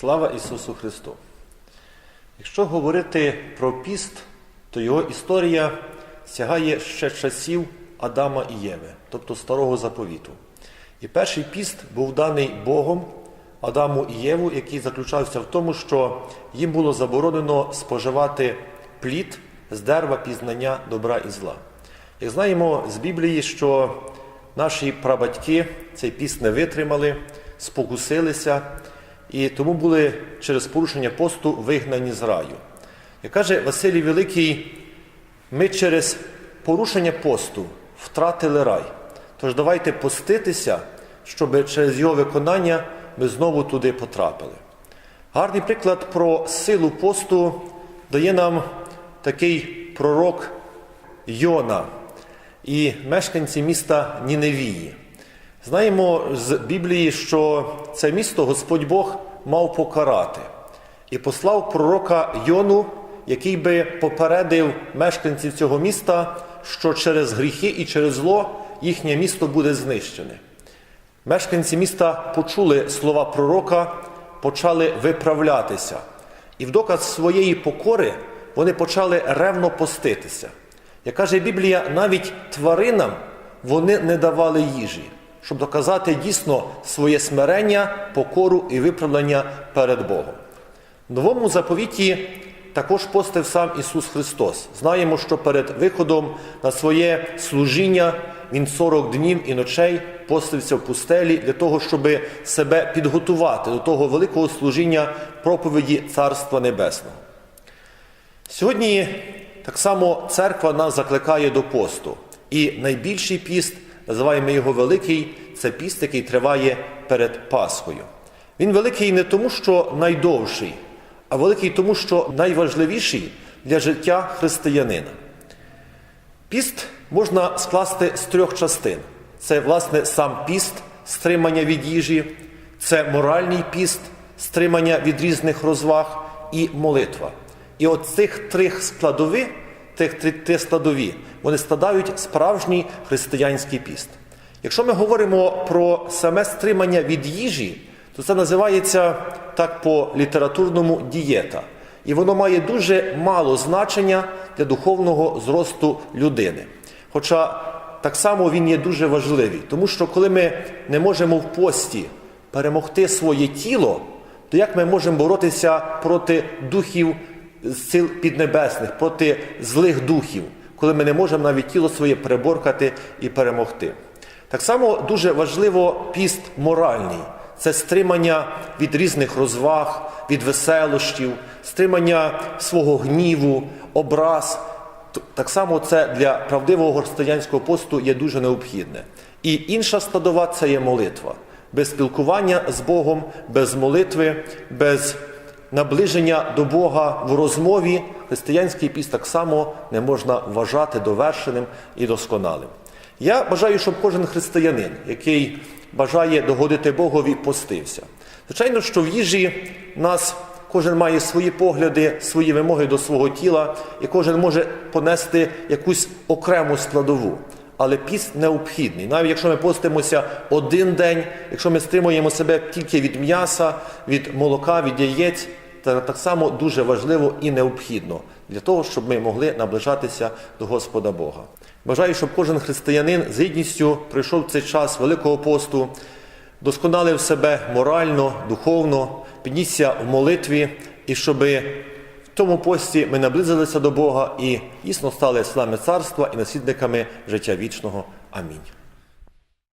Слава Ісусу Христу! Якщо говорити про піст, то його історія сягає ще часів Адама і Єви, тобто Старого Заповіту. І перший піст був даний Богом Адаму і Єву, який заключався в тому, що їм було заборонено споживати плід з дерева пізнання добра і зла. Як знаємо з Біблії, що наші прабатьки цей піст не витримали, спокусилися і тому були через порушення посту вигнані з раю. Як каже Василій Великий, ми через порушення посту втратили рай. Тож давайте поститися, щоб через його виконання ми знову туди потрапили. Гарний приклад про силу посту дає нам такий пророк Йона і мешканці міста Ніневії. Знаємо з Біблії, що це місто Господь Бог мав покарати і послав пророка Йону, який би попередив мешканців цього міста, що через гріхи і через зло їхнє місто буде знищене. Мешканці міста почули слова пророка, почали виправлятися. І в доказ своєї покори вони почали ревно поститися. Як каже Біблія, навіть тваринам вони не давали їжі, щоб доказати дійсно своє смирення, покору і виправлення перед Богом. В новому заповіті також постив сам Ісус Христос. Знаємо, що перед виходом на своє служіння Він 40 днів і ночей постився в пустелі для того, щоб себе підготувати до того великого служіння проповіді Царства Небесного. Сьогодні так само церква нас закликає до посту. І найбільший піст, називаємо його великий, це піст, який триває перед Пасхою. Він великий не тому, що найдовший, а великий тому, що найважливіший для життя християнина. Піст можна скласти з трьох частин: це, власне, сам піст, стримання від їжі, це моральний піст, стримання від різних розваг і молитва. І от цих три складові, тих три складові, вони складають справжній християнський піст. Якщо ми говоримо про саме стримання від їжі, то це називається так по літературному дієта. І воно має дуже мало значення для духовного зросту людини. Хоча так само він є дуже важливий, тому що коли ми не можемо в пості перемогти своє тіло, то як ми можемо боротися проти духів сил піднебесних, проти злих духів, коли ми не можемо навіть тіло своє переборкати і перемогти? Так само дуже важливо піст моральний. Це стримання від різних розваг, від веселощів, стримання свого гніву, образ. Так само це для правдивого християнського посту є дуже необхідне. І інша складова це є молитва. Без спілкування з Богом, без молитви, без наближення до Бога в розмові християнський піст так само не можна вважати довершеним і досконалим. Я бажаю, щоб кожен християнин, який бажає догодити Богові, постився. Звичайно, що в їжі нас кожен має свої погляди, свої вимоги до свого тіла, і кожен може понести якусь окрему складову. Але піст необхідний. Навіть якщо ми постимося один день, якщо ми стримуємо себе тільки від м'яса, від молока, від яєць, це так само дуже важливо і необхідно для того, щоб ми могли наближатися до Господа Бога. Бажаю, щоб кожен християнин з гідністю пройшов цей час Великого посту, досконалив себе морально, духовно, піднісся в молитві, і щоб тому пості ми наблизилися до Бога і дійсно стали слами царства і наслідниками життя вічного. Амінь.